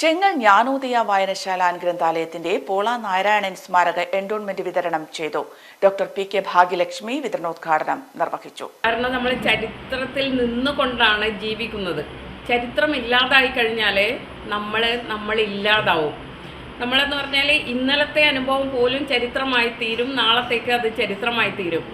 ചെങ്ങൽ ജ്ഞാനോദയ വായനശാല ഗ്രന്ഥാലയത്തിന്റെ പോള നാരായണൻ സ്മാരക എൻഡോൺമെന്റ് വിതരണം ചെയ്തു. ഡോക്ടർ പി കെ ഭാഗ്യലക്ഷ്മി വിതരണോദ്ഘാടനം നിർവഹിച്ചു. കാരണം നമ്മൾ ചരിത്രത്തിൽ നിന്നുകൊണ്ടാണ് ജീവിക്കുന്നത്. ചരിത്രം ഇല്ലാതായി കഴിഞ്ഞാൽ നമ്മൾ നമ്മളില്ലാതാവും. നമ്മളെന്ന് പറഞ്ഞാൽ ഇന്നലത്തെ അനുഭവം പോലും ചരിത്രമായി തീരും നാളത്തേക്ക് അത് ചരിത്രമായി തീരും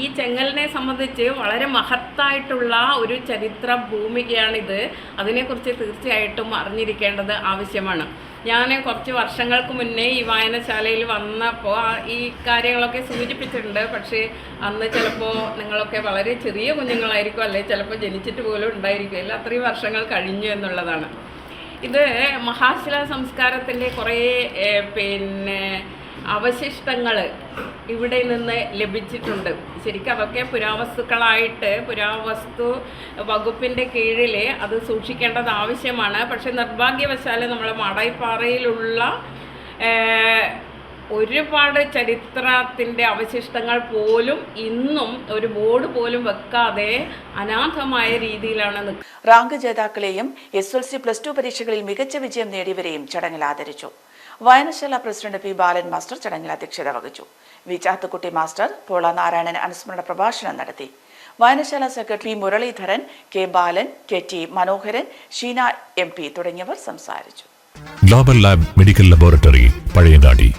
ഈ ചെങ്ങലിനെ സംബന്ധിച്ച് വളരെ മഹത്തായിട്ടുള്ള ഒരു ചരിത്ര ഭൂമികയാണിത്. അതിനെക്കുറിച്ച് തീർച്ചയായിട്ടും അറിഞ്ഞിരിക്കേണ്ടത് ആവശ്യമാണ്. ഞാൻ കുറച്ച് വർഷങ്ങൾക്ക് മുന്നേ ഈ വായനശാലയിൽ വന്നപ്പോൾ ഈ കാര്യങ്ങളൊക്കെ സൂചിപ്പിച്ചിട്ടുണ്ട്. പക്ഷേ അന്ന് ചിലപ്പോൾ നിങ്ങളൊക്കെ വളരെ ചെറിയ കുഞ്ഞുങ്ങളായിരിക്കും അല്ലെ ചിലപ്പോൾ ജനിച്ചിട്ട് പോലും ഉണ്ടായിരിക്കില്ല അത്രയും വർഷങ്ങൾ കഴിഞ്ഞു എന്നുള്ളതാണ്. ഇത് മഹാശില സംസ്കാരത്തിന്റെ കുറേ പിന്നെ അവശിഷ്ടങ്ങൾ ഇവിടെ നിന്ന് ലഭിച്ചിട്ടുണ്ട്. ശരിക്കും അതൊക്കെ പുരാവസ്തുക്കളായിട്ട് പുരാവസ്തു വകുപ്പിന്റെ കീഴിൽ അത് സൂക്ഷിക്കേണ്ടത് ആവശ്യമാണ്. പക്ഷേ നിർഭാഗ്യവശാൽ നമ്മൾ മാടായിപ്പാറയിലുള്ള ഏഹ്, ഒരുപാട് ചരിത്രത്തിന്റെ അവശിഷ്ടങ്ങൾ പോലും ഇന്നും ഒരു ബോർഡ് പോലും വെക്കാതെ അനാഥമായ രീതിയിലാണ് rank ജേതാക്കളെയും S L C plus two പരീക്ഷകളിൽ മികച്ച വിജയം നേടിയവരെയും ചടങ്ങിൽ ആദരിച്ചു. വായനശാല പ്രസിഡന്റ് പി ബാലൻ മാസ്റ്റർ ചടങ്ങിൽ അധ്യക്ഷത വഹിച്ചു. വി ചാത്തുക്കുട്ടി മാസ്റ്റർ പോള നാരായണൻ അനുസ്മരണ പ്രഭാഷണം നടത്തി. വായനശാല secretary Muraleedharan K Balan K T Manoharan Sheena M P തുടങ്ങിയവർ സംസാരിച്ചു. Global Lab medical laboratory Pazhayangadi.